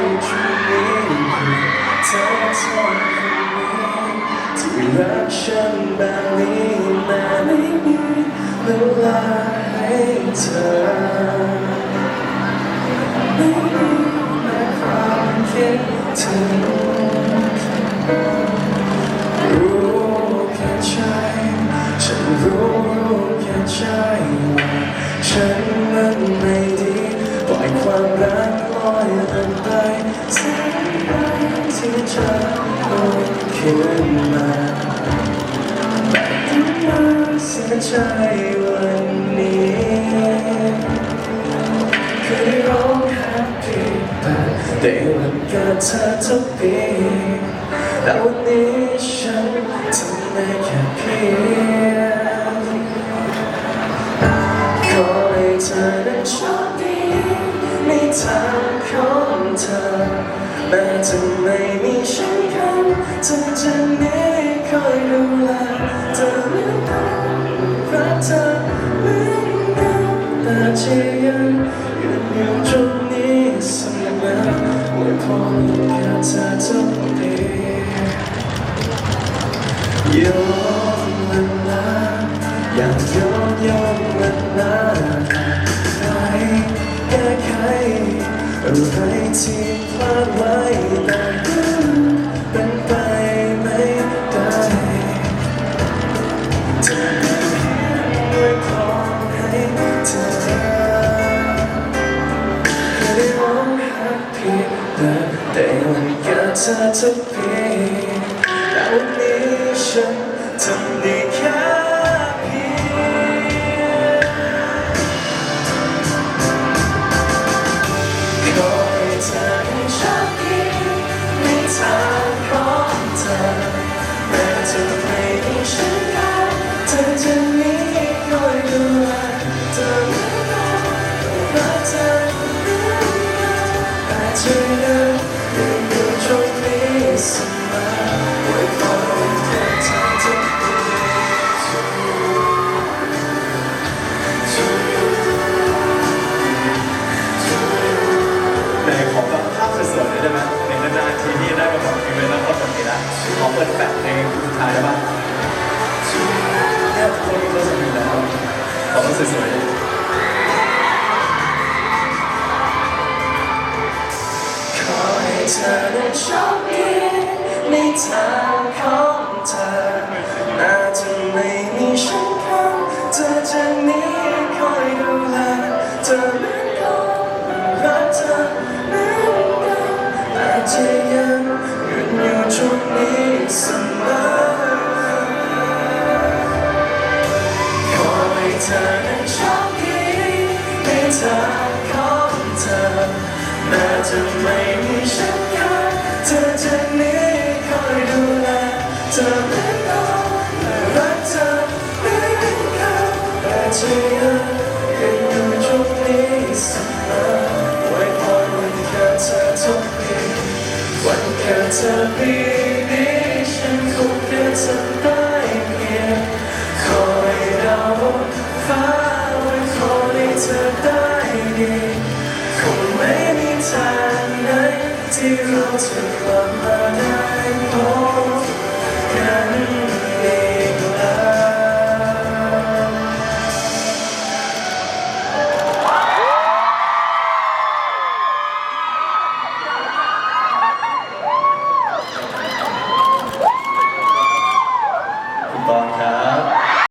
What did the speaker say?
ยช่วงนี้เธอสองคนนี้ที่รักฉันแบบนี้ม้ไม่มีเวลาให้เธอไม่มีแม้ความคิดถึงรู้แค่ใจฉันรู้แค่ใจว่าฉัน วันนี้เคยร้องแฮปปี้แต่วันเกิดเธอทุกปีแต่วันนี้ฉันทำได้แค่เพียงขอให้เธอนั้นโชคดีในทางของเธอแม้จะไม่มีฉันคนเธอจะนี้คอยดูแล ยพรแค่เธอทุกทีย้อนเวลาอยากย้อนย้อนเวลาใครแก้ไขอะไรที่พลาดไว้ เธอทุกปีแต่วันนี้ฉันทำ ปิดแปะเพลงสุดท้ายได้ปะเนี่ยทุกคนมีความสุขอยู่แล้วขอมันสวยๆขอให้เธอได้โชคดีในทางของเธอแม้จะไม่มีฉันข้างเธอจะมีคอยดูแลเธอเหมือนกันรักเธอเหมือนกันแต่จะยังยืนอยู่ตรง เสมอขอให้เธอนั้นโชคดีในทางของเธอแม้จะไม่มีฉันค่าเธอจะมีคอยดูแลเธอเหมือนกันและรักเธอเหมือนกันแต่จะยังยืนอยู่ตรงนี้เสมอไว้พรวันเกิดเธอทุกปีวันเกิดเธอปีนี้ จะทำได้เพียงคอยดาวฟ้าไว้คอให้เธอได้ดีคงไม่มีทางไหนที่เราจะกลับมาได้พบกัน